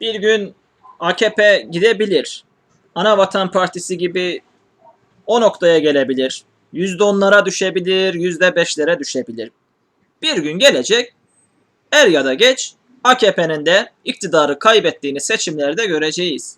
Bir gün AKP gidebilir. Ana Vatan Partisi gibi o noktaya gelebilir. Yüzde onlara düşebilir, yüzde beşlere düşebilir. Bir gün gelecek, er ya da geç AKP'nin de iktidarı kaybettiğini seçimlerde göreceğiz.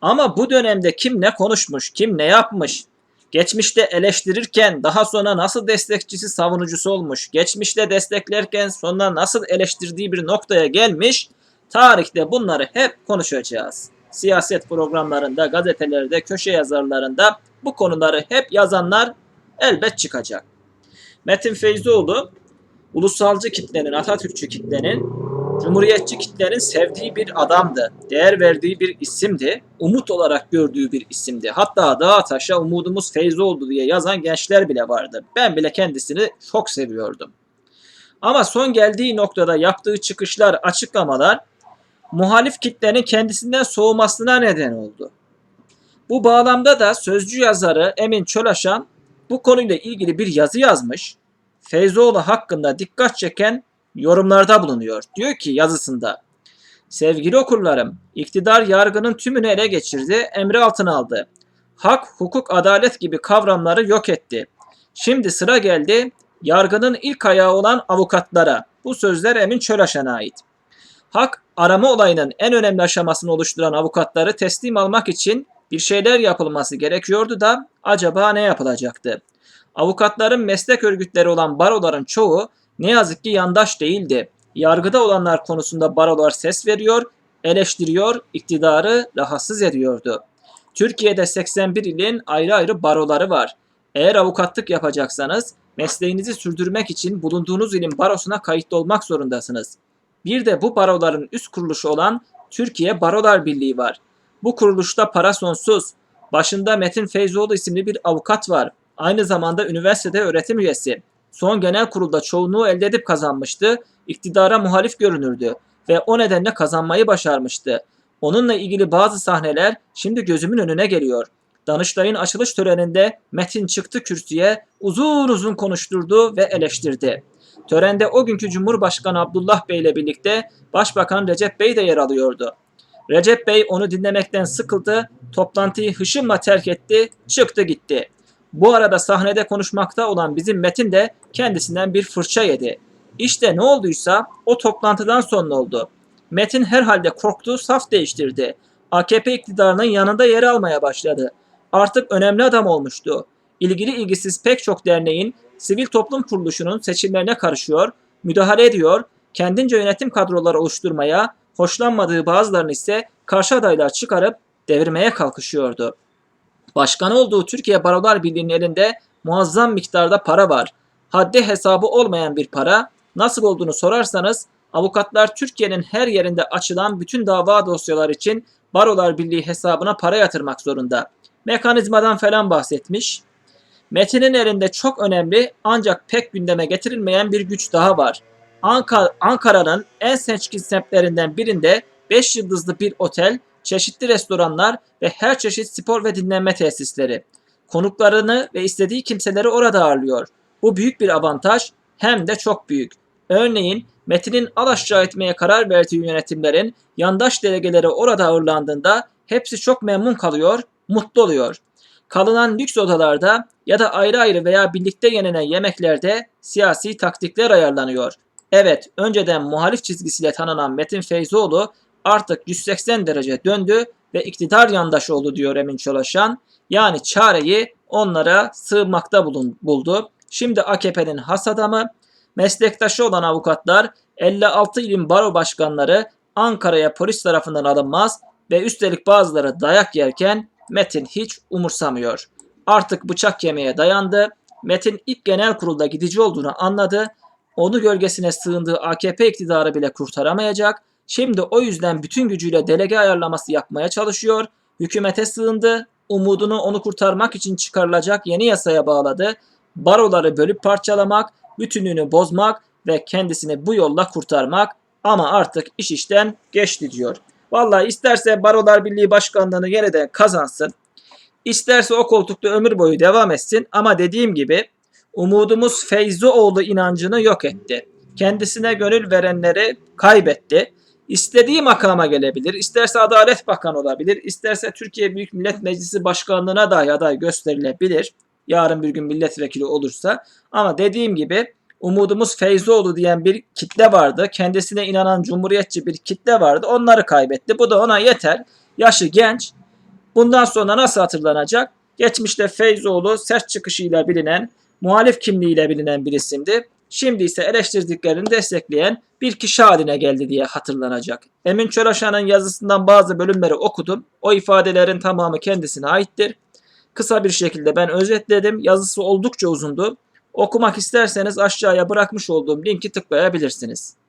Ama bu dönemde kim ne konuşmuş, kim ne yapmış, geçmişte eleştirirken daha sonra nasıl destekçisi savunucusu olmuş, geçmişte desteklerken sonra nasıl eleştirdiği bir noktaya gelmiş, tarihte bunları hep konuşacağız. Siyaset programlarında, gazetelerde, köşe yazarlarında bu konuları hep yazanlar elbet çıkacak. Metin Feyzoğlu ulusalcı kitlenin, Atatürkçü kitlenin, Cumhuriyetçi kitlenin sevdiği bir adamdı. Değer verdiği bir isimdi. Umut olarak gördüğü bir isimdi. Hatta dağa taşa umudumuz Feyzoğlu diye yazan gençler bile vardı. Ben bile kendisini çok seviyordum. Ama son geldiği noktada yaptığı çıkışlar, açıklamalar muhalif kitlenin kendisinden soğumasına neden oldu. Bu bağlamda da sözcü yazarı Emin Çölaşan bu konuyla ilgili bir yazı yazmış. Feyzoğlu hakkında dikkat çeken yorumlarda bulunuyor. Diyor ki yazısında Sevgili okurlarım, iktidar yargının tümünü ele geçirdi, emri altına aldı. Hak, hukuk, adalet gibi kavramları yok etti. Şimdi sıra geldi yargının ilk ayağı olan avukatlara. Bu sözler Emin Çölaşan'a ait. Hak, arama olayının en önemli aşamasını oluşturan avukatları teslim almak için bir şeyler yapılması gerekiyordu da acaba ne yapılacaktı? Avukatların meslek örgütleri olan baroların çoğu ne yazık ki yandaş değildi. Yargıda olanlar konusunda barolar ses veriyor, eleştiriyor, iktidarı rahatsız ediyordu. Türkiye'de 81 ilin ayrı ayrı baroları var. Eğer avukatlık yapacaksanız mesleğinizi sürdürmek için bulunduğunuz ilin barosuna kayıtlı olmak zorundasınız. Bir de bu baroların üst kuruluşu olan Türkiye Barolar Birliği var. Bu kuruluşta para sonsuz. Başında Metin Feyzoğlu isimli bir avukat var. Aynı zamanda üniversitede öğretim üyesi. Son genel kurulda çoğunluğu elde edip kazanmıştı. İktidara muhalif görünürdü ve o nedenle kazanmayı başarmıştı. Onunla ilgili bazı sahneler şimdi gözümün önüne geliyor. Danıştay'ın açılış töreninde Metin çıktı kürsüye, uzun uzun konuşturdu ve eleştirdi. Törende o günkü Cumhurbaşkanı Abdullah Bey ile birlikte Başbakan Recep Bey de yer alıyordu. Recep Bey onu dinlemekten sıkıldı, toplantıyı hışımla terk etti, çıktı gitti. Bu arada sahnede konuşmakta olan bizim Metin de kendisinden bir fırça yedi. İşte ne olduysa o toplantıdan sonra oldu. Metin herhalde korktu, saf değiştirdi. AKP iktidarının yanında yer almaya başladı. Artık önemli adam olmuştu. İlgili ilgisiz pek çok derneğin, sivil toplum kuruluşunun seçimlerine karışıyor, müdahale ediyor, kendince yönetim kadroları oluşturmaya, hoşlanmadığı bazılarını ise karşı adaylar çıkarıp devirmeye kalkışıyordu. Başkan olduğu Türkiye Barolar Birliği'nin elinde muazzam miktarda para var. Haddi hesabı olmayan bir para. Nasıl olduğunu sorarsanız avukatlar Türkiye'nin her yerinde açılan bütün dava dosyalar için Barolar Birliği hesabına para yatırmak zorunda. Mekanizmadan falan bahsetmiş. Metin'in elinde çok önemli ancak pek gündeme getirilmeyen bir güç daha var. Anka- Ankara'nın en seçkin semtlerinden birinde 5 yıldızlı bir otel, çeşitli restoranlar ve her çeşit spor ve dinlenme tesisleri. Konuklarını ve istediği kimseleri orada ağırlıyor. Bu büyük bir avantaj hem de çok büyük. Örneğin Metin'in alaşağı etmeye karar verdiği yönetimlerin yandaş delegeleri orada ağırlandığında hepsi çok memnun kalıyor, mutlu oluyor. Kalınan lüks odalarda ya da ayrı ayrı veya birlikte yenilen yemeklerde siyasi taktikler ayarlanıyor. Evet, önceden muhalif çizgisiyle tanınan Metin Feyzoğlu artık 180 derece döndü ve iktidar yandaşı oldu diyor Emin Çolaşan. Yani çareyi onlara sığmakta bulun, buldu. Şimdi AKP'nin has adamı, meslektaşı olan avukatlar 56 ilin baro başkanları Ankara'ya polis tarafından alınmaz ve üstelik bazıları dayak yerken Metin hiç umursamıyor. Artık bıçak yemeye dayandı. Metin ilk genel kurulda gidici olduğunu anladı. Onu gölgesine sığındığı AKP iktidarı bile kurtaramayacak. Şimdi o yüzden bütün gücüyle delege ayarlaması yapmaya çalışıyor. Hükümete sığındı. Umudunu onu kurtarmak için çıkarılacak yeni yasaya bağladı. Baroları bölüp parçalamak, bütünlüğünü bozmak ve kendisini bu yolla kurtarmak ama artık iş işten geçti diyor. Vallahi isterse Barolar Birliği Başkanlığını yeniden kazansın. İsterse o koltukta ömür boyu devam etsin ama dediğim gibi umudumuz Feyzoğlu inancını yok etti. Kendisine gönül verenleri kaybetti. istediği makama gelebilir. İsterse Adalet Bakanı olabilir. isterse Türkiye Büyük Millet Meclisi Başkanlığına dahi aday gösterilebilir. Yarın bir gün milletvekili olursa. Ama dediğim gibi umudumuz Feyzoğlu diyen bir kitle vardı. Kendisine inanan cumhuriyetçi bir kitle vardı. Onları kaybetti. Bu da ona yeter. Yaşı genç. Bundan sonra nasıl hatırlanacak? Geçmişte Feyzoğlu sert çıkışıyla bilinen, muhalif kimliğiyle bilinen bir isimdi. Şimdi ise eleştirdiklerini destekleyen bir kişi haline geldi diye hatırlanacak. Emin Çölaşan'ın yazısından bazı bölümleri okudum. O ifadelerin tamamı kendisine aittir. Kısa bir şekilde ben özetledim. Yazısı oldukça uzundu. Okumak isterseniz aşağıya bırakmış olduğum linki tıklayabilirsiniz.